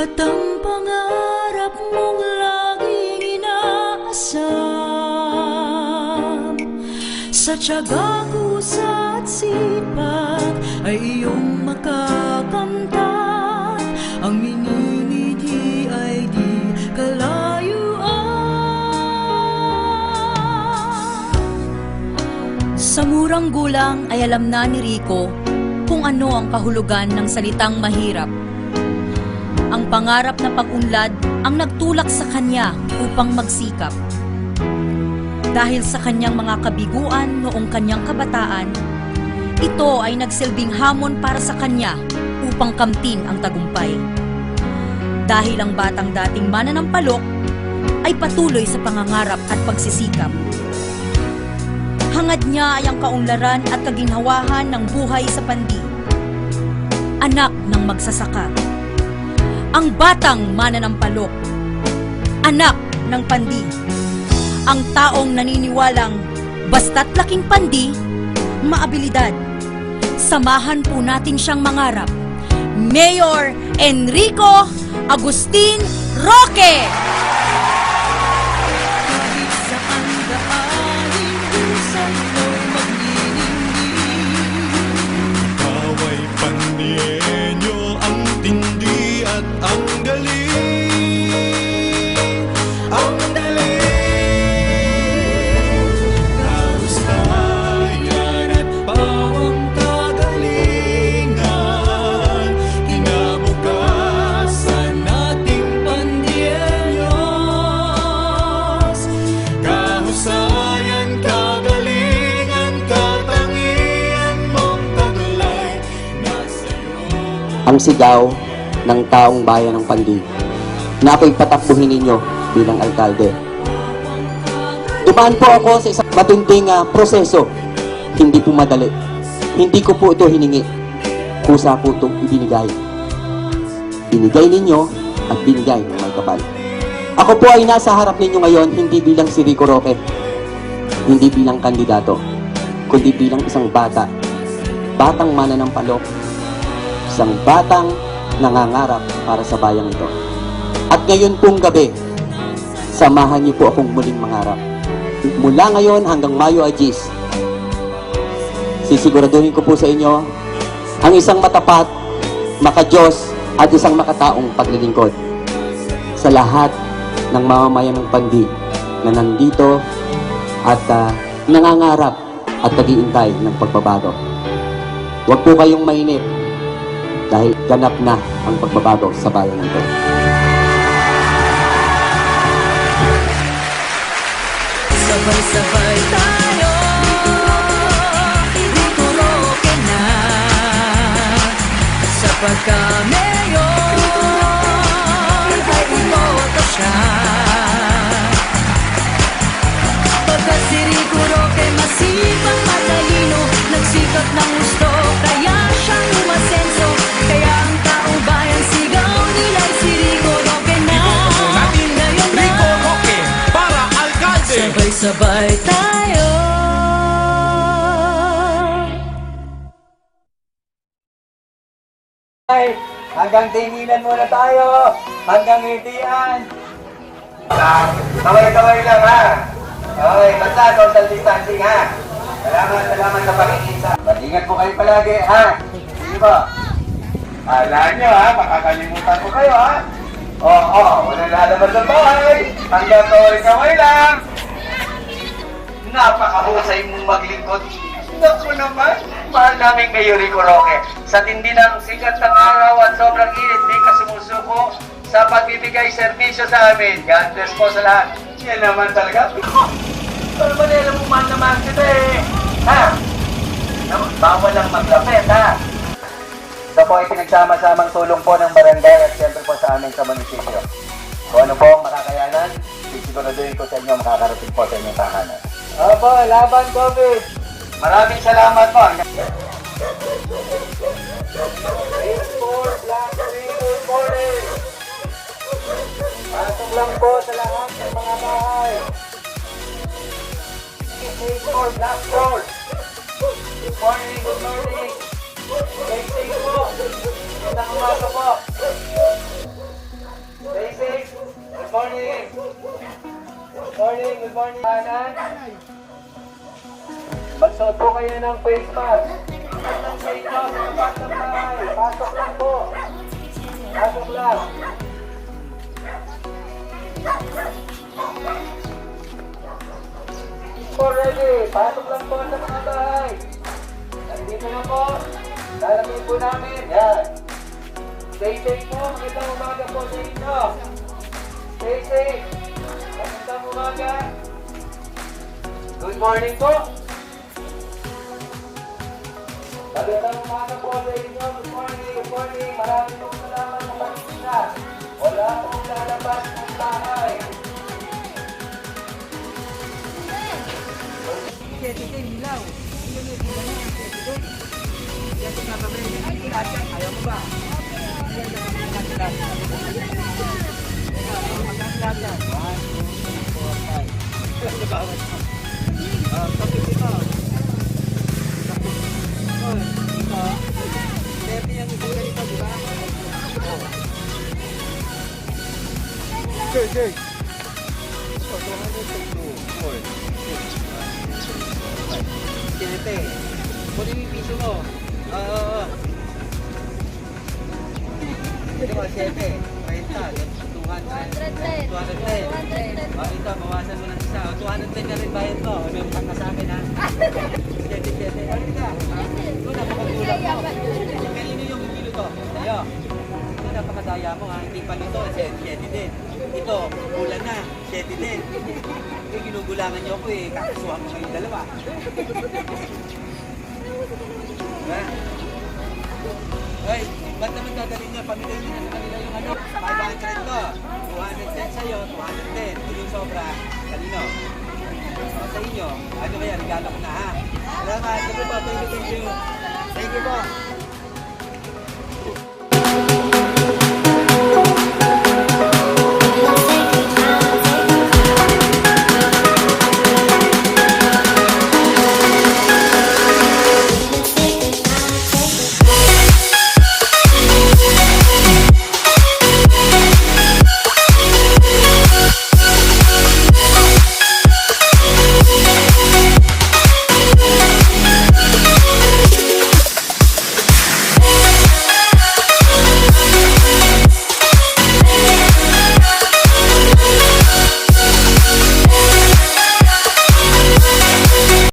At ang pangarap mong laging inaasam. Sa tiyaga, kusa at sipag Ay iyong makakamtan Sa murang gulang ay alam na ni Rico kung ano ang kahulugan ng salitang mahirap. Ang pangarap na pag-unlad ang nagtulak sa kanya upang magsikap. Dahil sa kanyang mga kabiguan noong kanyang kabataan, ito ay nagsilbing hamon para sa kanya upang kamtin ang tagumpay. Dahil ang batang dating mananampalok ay patuloy sa pangangarap at pagsisikap. Hangad niya ay ang kaunlaran at kaginhawahan ng buhay sa pandi. Anak ng magsasaka. Ang batang mananampalok. Anak ng pandi. Ang taong naniniwalang basta't laking pandi, maabilidad. Samahan po natin siyang mangarap. Mayor Enrico Agustin Roque! Saan ang sigaw ng taong bayan ng Pandi na ako'y patakbuhin ninyo bilang alkalde. Dumaan po ako sa isang matinding ah, proseso. Hindi po madali. Hindi ko po ito hiningi. Kusa po itong ibinigay. Binigay ninyo at binigay ng may kapal. Ako po ay nasa harap ninyo ngayon hindi bilang si Rico Roque. Hindi bilang kandidato. Kundi bilang isang bata. Batang mananampalok isang batang nangangarap para sa bayang ito. At ngayon pong gabi, samahan niyo po akong muling mangarap. Mula ngayon hanggang Mayo Agis, sisiguraduhin ko po sa inyo ang isang matapat, makajos at isang makataong paglilingkod sa lahat ng mamamayan ng pandi na nandito at ah, nangangarap at nagiintay ng pagbabago. Huwag po kayong mainip dahil ganap na ang pagbabago sa bayan nito. Sabay-sabay tayo Dito na Sa pagka-mayor Sabay-sabay tayo Ay, hanggang tinginan muna tayo. Hanggang ngitian. Ah, Kamay-kamay lang ha. Okay, basta social distancing ha. Salamat, salamat sa pakikinsa. Mag-ingat po kayo palagi ha. Sige po. Alam nyo ha, makakalimutan ko kayo ha. Oo, oh, oh, wala lalabas ng bahay. Hanggang kamay-kamay lang. Napakahusay mong maglingkod. Naku naman, mahal namin kayo, Rico Roque. Sa tindi ng sikat ng araw at sobrang init, di ka sumusuko sa pagbibigay serbisyo sa amin. God bless po sa lahat. Yan naman talaga. Pero ba nila mo man naman kita eh? Ha? Bawal lang maglapit, ha? Ito po ay pinagsama-samang tulong po ng barangay at siyempre po sa amin sa munisipyo. Kung ano po ang makakayanan, sisiguraduhin ko sa inyo makakarating po sa inyong tahanan. Opo, laban COVID! Maraming salamat po. Pasok lang po sa lahat ng mga bahay. Stage 4, Black Road. Good morning, good morning. Stay safe po. Magandang umaga good morning. Hanan. Magsuot po kayo ng face mask. Pasok lang po. Pasok lang. Po ready. Pasok lang po sa mga bahay. Nandito na po. Lalagay po namin. Yan. Stay safe po. Magandang umaga po sa inyo. Stay safe. Magandang umaga. Good morning po. Magandang umaga po sa inyo. Good morning, good morning. Maraming pong salamat sa pagkita. Wala pong lalabas ng bahay. Kinete. Kunin mo yung piso mo. Oo, oo, oo. Ito ko, 7. 30. 200. 210. O, ito, bawasan mo ng isa. O, 210 na rin bayad. May utang ka sa akin, ha? 7, 7. Ano ka? Ito, napakagulang mo. Kanino yung kilo to? Sa'yo. Ito, napakadaya mo, ha? Hindi pa nito. 7 din. Ito, kulang na. 7 din. Ito, ginugulangan niyo ako, eh. Kakasuhan mo kayong dalawa. Diba? Ay, ba't naman dadalhin niya? Pamilay niyo na sa kanila yung ano? 500 to. 210 sa'yo, 210. Ito yung sobra. Kanino? O, sa inyo. Ano kaya? Regalo ko na ha. Salamat. Po. Thank you, thank you. Thank you po.